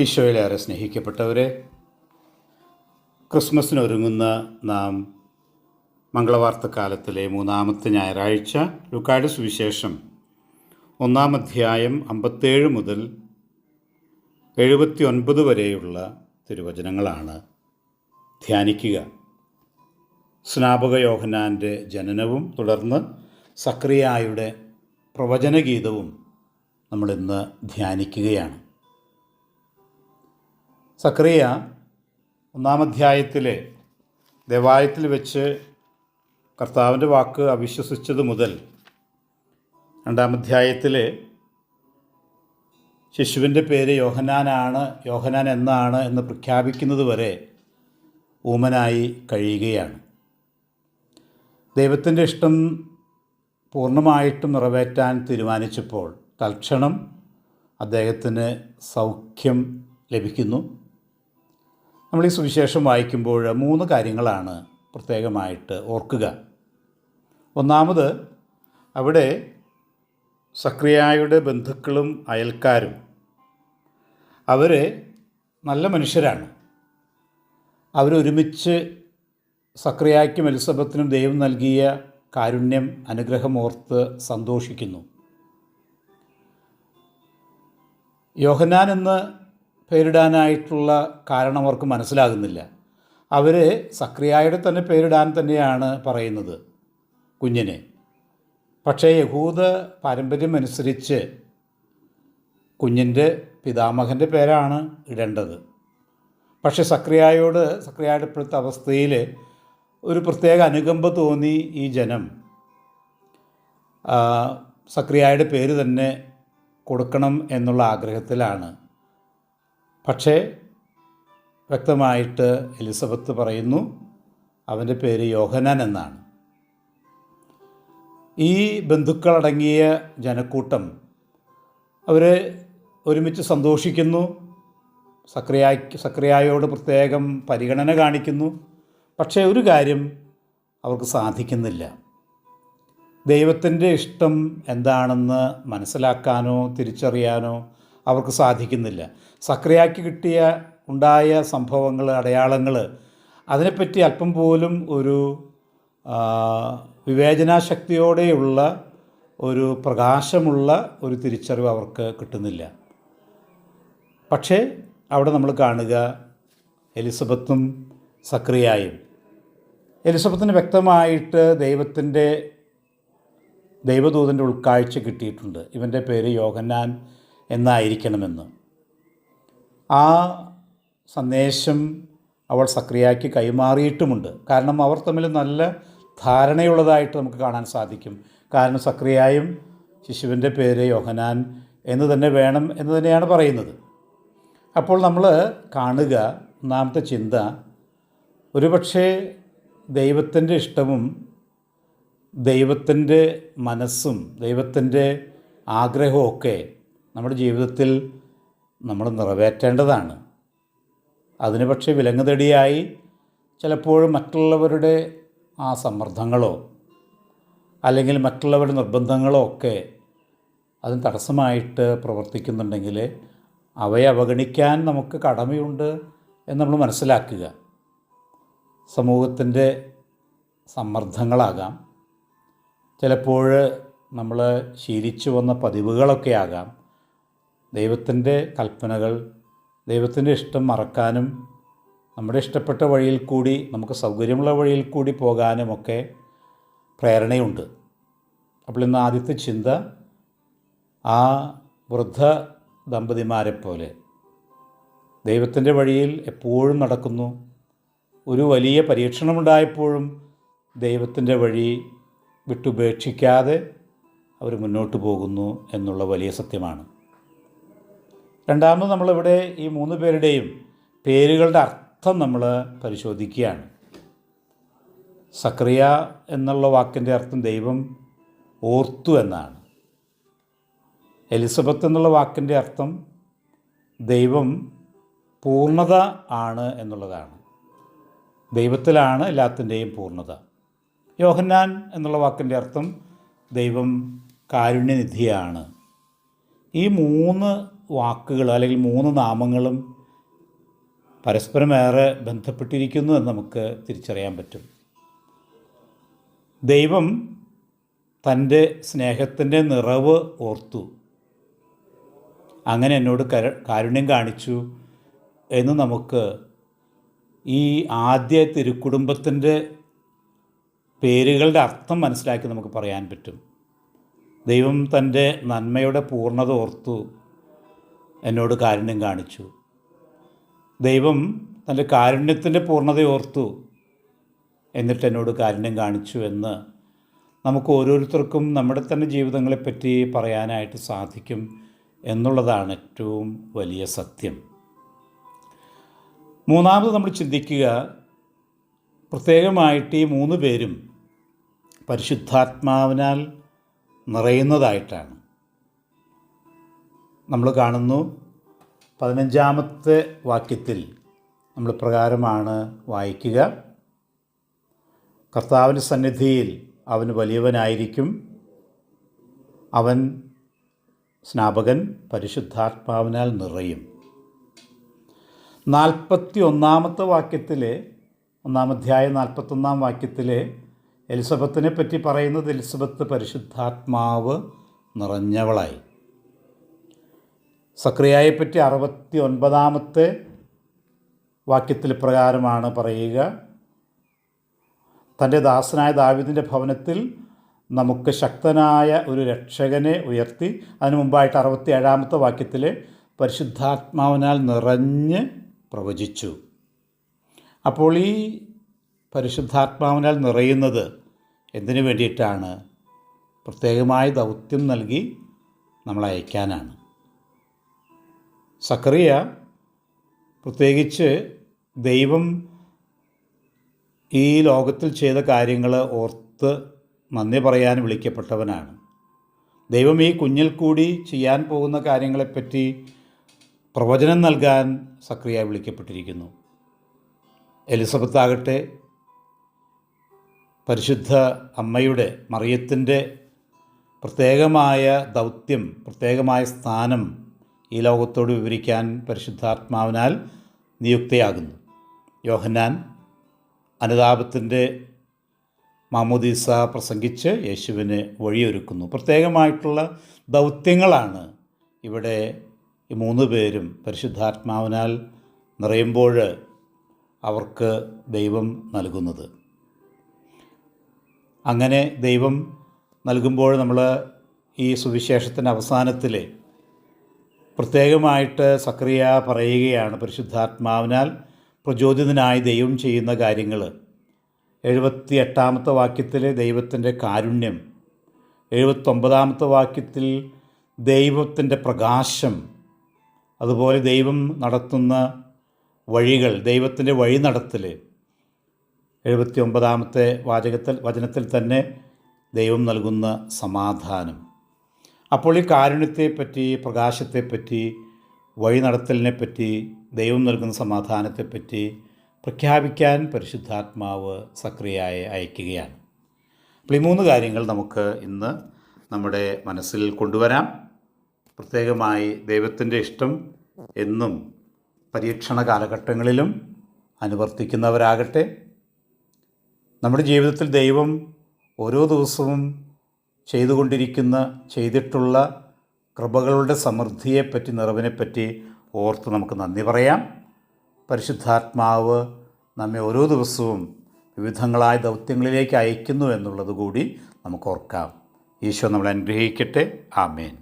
ഈശോയിലേറെ സ്നേഹിക്കപ്പെട്ടവരെ ക്രിസ്മസിനൊരുങ്ങുന്ന നാം മംഗളവാർത്ത കാലത്തിലെ മൂന്നാമത്തെ ഞായറാഴ്ച ലുക്കാട് സുവിശേഷം ഒന്നാം അധ്യായം അമ്പത്തേഴ് മുതൽ എഴുപത്തി ഒൻപത് വരെയുള്ള തിരുവചനങ്ങളാണ്. ധ്യാനിക്കുക. സ്നാപക യോഹനാന്റെ ജനനവും തുടർന്ന് സക്രിയായുടെ പ്രവചനഗീതവും നമ്മളിന്ന് ധ്യാനിക്കുകയാണ്. സക്രിയ ഒന്നാം അധ്യായത്തിലെ ദേവാലയത്തിൽ വെച്ച് കർത്താവിന്റെ വാക്ക് അവിശ്വസിച്ചത് മുതൽ രണ്ടാം അധ്യായത്തിൽ ശിശുവിന്റെ പേര് യോഹനാനാണ് യോഹനാൻ എന്നാണ് എന്ന് പ്രഖ്യാപിക്കുന്നത് വരെ ഊമനായി കഴിയുകയാണ്. ദൈവത്തിന്റെ ഇഷ്ടം പൂർണമായിട്ടും നിറവേറ്റാൻ തീരുമാനിച്ചപ്പോൾ തൽക്ഷണം അദ്ദേഹത്തിന് സൗഖ്യം ലഭിക്കുന്നു. നമ്മൾ ഈ സുവിശേഷം വായിക്കുമ്പോൾ മൂന്ന് കാര്യങ്ങളാണ് പ്രത്യേകമായിട്ട് ഓർക്കുക. ഒന്നാമത് അവിടെ സക്രിയായുടെ ബന്ധുക്കളും അയൽക്കാരും. അവർ നല്ല മനുഷ്യരാണ്. അവരൊരുമിച്ച് സക്രിയായ്ക്കും എലിസബത്തിനും ദൈവം നൽകിയ കാരുണ്യം അനുഗ്രഹം ഓർത്ത് സന്തോഷിക്കുന്നു. യോഹനാൻ എന്ന് പേരിടാനായിട്ടുള്ള കാരണം അവർക്ക് മനസ്സിലാകുന്നില്ല. അവർ സക്രിയായുടെ തന്നെ പേരിടാൻ തന്നെയാണ് പറയുന്നത് കുഞ്ഞിനെ. പക്ഷേ യഹൂദ പാരമ്പര്യം അനുസരിച്ച് കുഞ്ഞിന്റെ പിതാമഹന്റെ പേരാണ് ഇടേണ്ടത്. പക്ഷേ സക്രിയായോട് സക്രിയായുടെ ഇപ്പോഴത്തെ അവസ്ഥയിൽ ഒരു പ്രത്യേക അനുകമ്പ തോന്നി ഈ ജനം. സക്രിയായുടെ പേര് തന്നെ കൊടുക്കണം എന്നുള്ള ആഗ്രഹത്തിലാണ്. പക്ഷേ വ്യക്തമായിട്ട് എലിസബത്ത് പറയുന്നു അവന്റെ പേര് യോഹനാൻ എന്നാണ്. ഈ ബന്ധുക്കളടങ്ങിയ ജനക്കൂട്ടം അവർ ഒരുമിച്ച് സന്തോഷിക്കുന്നു സക്രിയായ്ക്ക് സക്രിയായോട് പ്രത്യേകം പരിഗണന കാണിക്കുന്നു. പക്ഷേ ഒരു കാര്യം അവർക്ക് സാധിക്കുന്നില്ല. ദൈവത്തിന്റെ ഇഷ്ടം എന്താണെന്ന് മനസ്സിലാക്കാനോ തിരിച്ചറിയാനോ അവർക്ക് സാധിക്കുന്നില്ല. സക്രിയാക്കി കിട്ടിയ ഉണ്ടായ സംഭവങ്ങൾ അടയാളങ്ങൾ അതിനെപ്പറ്റി അല്പം പോലും ഒരു വിവേചനാശക്തിയോടെയുള്ള ഒരു പ്രകാശമുള്ള ഒരു തിരിച്ചറിവ് അവർക്ക് കിട്ടുന്നില്ല. പക്ഷേ അവിടെ നമ്മൾ കാണുക എലിസബത്തും സക്രിയായും. എലിസബത്തിന് വ്യക്തമായിട്ട് ദൈവത്തിന്റെ ദൈവദൂതന്റെ ഉൾക്കാഴ്ച കിട്ടിയിട്ടുണ്ട്. ഇവന്റെ പേര് യോഹന്നാൻ എന്നായിരിക്കണമെന്ന്. ആ സന്ദേശം അവൾ സക്രിയാക്കി കൈമാറിയിട്ടുമുണ്ട്. കാരണം അവർ തമ്മിൽ നല്ല ധാരണയുള്ളതായിട്ട് നമുക്ക് കാണാൻ സാധിക്കും. കാരണം സക്രിയായും ശിശുവിന്റെ പേര് യോഹനാൻ എന്ന് തന്നെ വേണം എന്ന് തന്നെയാണ് പറയുന്നത്. അപ്പോൾ നമ്മൾ കാണുക ഒന്നാമത്തെ ചിന്ത ഒരുപക്ഷെ ദൈവത്തിന്റെ ഇഷ്ടവും ദൈവത്തിന്റെ മനസ്സും ദൈവത്തിന്റെ ആഗ്രഹമൊക്കെ നമ്മുടെ ജീവിതത്തിൽ നമ്മൾ നിറവേറ്റേണ്ടതാണ്. അതിന് പക്ഷേ വിലങ്ങുതടിയായി ചിലപ്പോഴും മറ്റുള്ളവരുടെ ആ സമ്മർദ്ദങ്ങളോ അല്ലെങ്കിൽ മറ്റുള്ളവരുടെ നിർബന്ധങ്ങളോ ഒക്കെ അതിന് തടസ്സമായിട്ട് പ്രവർത്തിക്കുന്നുണ്ടെങ്കിൽ അവയെ അവഗണിക്കാൻ നമുക്ക് കടമയുണ്ട് എന്ന് നമ്മൾ മനസ്സിലാക്കുക. സമൂഹത്തിന്റെ സമ്മർദ്ദങ്ങളാകാം. ചിലപ്പോൾ നമ്മൾ ശീലിച്ചു വന്ന പതിവുകളൊക്കെ ആകാം. ദൈവത്തിന്റെ കൽപ്പനകൾ ദൈവത്തിന്റെ ഇഷ്ടം മറക്കാനും നമ്മുടെ ഇഷ്ടപ്പെട്ട വഴിയിൽ കൂടി നമുക്ക് സൗകര്യമുള്ള വഴിയിൽ കൂടി പോകാനുമൊക്കെ പ്രേരണയുണ്ട്. അപ്പോൾ ഇന്ന് ആദ്യത്തെ ചിന്ത ആ വൃദ്ധ ദമ്പതിമാരെ പോലെ ദൈവത്തിന്റെ വഴിയിൽ എപ്പോഴും നടക്കുന്നു. ഒരു വലിയ പരീക്ഷണമുണ്ടായപ്പോഴും ദൈവത്തിന്റെ വഴി വിട്ടുപേക്ഷിക്കാതെ അവർ മുന്നോട്ട് പോകുന്നു എന്നുള്ള വലിയ സത്യമാണ്. രണ്ടാമത് നമ്മളിവിടെ ഈ മൂന്ന് പേരുടെയും പേരുകളുടെ അർത്ഥം നമ്മൾ പരിശോധിക്കുകയാണ്. സക്രിയ എന്നുള്ള വാക്കിന്റെ അർത്ഥം ദൈവം ഓർത്തു എന്നാണ്. എലിസബത്ത് എന്നുള്ള വാക്കിന്റെ അർത്ഥം ദൈവം പൂർണത ആണ് എന്നുള്ളതാണ്. ദൈവത്തിലാണ് എല്ലാത്തിന്റെയും പൂർണത യോഹന്നാൻ എന്നുള്ള വാക്കിന്റെ അർത്ഥം ദൈവം കാരുണ്യനിധിയാണ്. ഈ മൂന്ന് വാക്കുകൾ അല്ലെങ്കിൽ മൂന്ന് നാമങ്ങളും പരസ്പരമേറെ ബന്ധപ്പെട്ടിരിക്കുന്നു എന്ന് നമുക്ക് തിരിച്ചറിയാൻ പറ്റും. ദൈവം തന്റെ സ്നേഹത്തിന്റെ നിറവ് ഓർത്തു. അങ്ങനെ എന്നോട് കര കാരുണ്യം കാണിച്ചു എന്ന് നമുക്ക് ഈ ആദ്യ തിരുക്കുടുംബത്തിന്റെ പേരുകളുടെ അർത്ഥം മനസ്സിലാക്കി നമുക്ക് പറയാൻ പറ്റും. ദൈവം തന്റെ നന്മയുടെ പൂർണത ഓർത്തു. എന്നോട് കാരുണ്യം കാണിച്ചു. ദൈവം തന്റെ കാരുണ്യത്തിന്റെ പൂർണത ഓർത്തു എന്നിട്ട് എന്നോട് കാരുണ്യം കാണിച്ചു എന്ന് നമുക്ക് ഓരോരുത്തർക്കും നമ്മുടെ തന്നെ ജീവിതങ്ങളെപ്പറ്റി പറയാനായിട്ട് സാധിക്കും എന്നുള്ളതാണ് ഏറ്റവും വലിയ സത്യം. മൂന്നാമത് നമ്മൾ ചിന്തിക്കുക പ്രത്യേകമായിട്ട് ഈ മൂന്ന് പേരും പരിശുദ്ധാത്മാവിനാൽ നിറയുന്നതായിട്ടാണ്. നമ്മൾ കാണുന്നു പതിനഞ്ചാമത്തെ വാക്യത്തിൽ നമ്മൾ പ്രകാരമാണ് വായിക്കുക. കർത്താവിന്റെ സന്നിധിയിൽ അവന് വലിയവനായിരിക്കും. അവൻ സ്നാപകൻ പരിശുദ്ധാത്മാവിനാൽ നിറയും. നാൽപ്പത്തി ഒന്നാമത്തെ വാക്യത്തിലെ ഒന്നാമധ്യായ നാൽപ്പത്തൊന്നാം വാക്യത്തിലെ എലിസബത്തിനെ പറ്റി പറയുന്നത് എലിസബത്ത് പരിശുദ്ധാത്മാവ് നിറഞ്ഞവളായി. സക്രിയയെപ്പറ്റി അറുപത്തി ഒൻപതാമത്തെ വാക്യത്തിൽ പ്രകാരമാണ് പറയുക. തന്റെ ദാസനായ ദാവിദിന്റെ ഭവനത്തിൽ നമുക്ക് ശക്തനായ ഒരു രക്ഷകനെ ഉയർത്തി അതിനു മുമ്പായിട്ട് അറുപത്തി ഏഴാമത്തെ വാക്യത്തിൽ പരിശുദ്ധാത്മാവിനാൽ നിറഞ്ഞ് പ്രവചിച്ചു. അപ്പോൾ ഈ പരിശുദ്ധാത്മാവിനാൽ നിറയുന്നത് എന്തിനു വേണ്ടിയിട്ടാണ്? പ്രത്യേകമായ ദൗത്യം നൽകി നമ്മളെ അയക്കാനാണ് സക്കറിയ പ്രത്യേകിച്ച് ദൈവം ഈ ലോകത്തിൽ ചെയ്ത കാര്യങ്ങൾ ഓർത്ത് നന്ദി പറയാൻ വിളിക്കപ്പെട്ടവനാണ്. ദൈവം ഈ കുഞ്ഞിൽ കൂടി ചെയ്യാൻ പോകുന്ന കാര്യങ്ങളെപ്പറ്റി പ്രവചനം നൽകാൻ സക്രിയ വിളിക്കപ്പെട്ടിരിക്കുന്നു. എലിസബത്ത് ആകട്ടെ പരിശുദ്ധ അമ്മയുടെ മറിയത്തിന്റെ പ്രത്യേകമായ ദൗത്യം പ്രത്യേകമായ സ്ഥാനം ഈ ലോകത്തോട് വിവരിക്കാൻ പരിശുദ്ധാത്മാവിനാൽ നിയുക്തയാകുന്നു. യോഹന്നാൻ അനുതാപത്തിന്റെ മാമോദീസ പ്രസംഗിച്ച് യേശുവിന് വഴിയൊരുക്കുന്നു. പ്രത്യേകമായിട്ടുള്ള ദൗത്യങ്ങളാണ് ഇവിടെ ഈ മൂന്ന് പേരും പരിശുദ്ധാത്മാവിനാൽ നിറയുമ്പോൾ അവർക്ക് ദൈവം നൽകുന്നത്. അങ്ങനെ ദൈവം നൽകുമ്പോൾ നമ്മൾ ഈ സുവിശേഷത്തിന്റെ അവസാനത്തിൽ പ്രത്യേകമായിട്ട് സക്രിയ പറയുകയാണ് പരിശുദ്ധാത്മാവിനാൽ പ്രചോദിതനായി ദൈവം ചെയ്യുന്ന കാര്യങ്ങൾ. എഴുപത്തി എട്ടാമത്തെ വാക്യത്തിൽ ദൈവത്തിന്റെ കാരുണ്യം. എഴുപത്തൊമ്പതാമത്തെ വാക്യത്തിൽ ദൈവത്തിന്റെ പ്രകാശം. അതുപോലെ ദൈവം നടത്തുന്ന വഴികൾ ദൈവത്തിന്റെ വഴി നടത്തൽ. എഴുപത്തി ഒമ്പതാമത്തെ വാചകത്തിൽ വചനത്തിൽ തന്നെ ദൈവം നൽകുന്ന സമാധാനം. അപ്പോൾ ഈ കാരുണ്യത്തെപ്പറ്റി പ്രകാശത്തെപ്പറ്റി വഴി നടത്തലിനെപ്പറ്റി ദൈവം നൽകുന്ന സമാധാനത്തെപ്പറ്റി പ്രഖ്യാപിക്കാൻ പരിശുദ്ധാത്മാവ് സക്രിയായി അയക്കുകയാണ്. അപ്പോൾ ഈ മൂന്ന് കാര്യങ്ങൾ നമുക്ക് ഇന്ന് നമ്മുടെ മനസ്സിൽ കൊണ്ടുവരാം. പ്രത്യേകമായി ദൈവത്തിന്റെ ഇഷ്ടം എന്നും പരീക്ഷണ കാലഘട്ടങ്ങളിലും അനുവർത്തിക്കുന്നവരാകട്ടെ. നമ്മുടെ ജീവിതത്തിൽ ദൈവം ഓരോ ദിവസവും ചെയ്തുകൊണ്ടിരിക്കുന്ന ചെയ്തിട്ടുള്ള കൃപകളുടെ സമൃദ്ധിയെപ്പറ്റി നിറവിനെപ്പറ്റി ഓർത്ത് നമുക്ക് നന്ദി പറയാം. പരിശുദ്ധാത്മാവ് നമ്മെ ഓരോ ദിവസവും വിവിധങ്ങളായ ദൗത്യങ്ങളിലേക്ക് അയക്കുന്നു എന്നുള്ളത് കൂടി നമുക്ക് ഓർക്കാം. ഈശോ നമ്മളെ അനുഗ്രഹിക്കട്ടെ. ആമേൻ.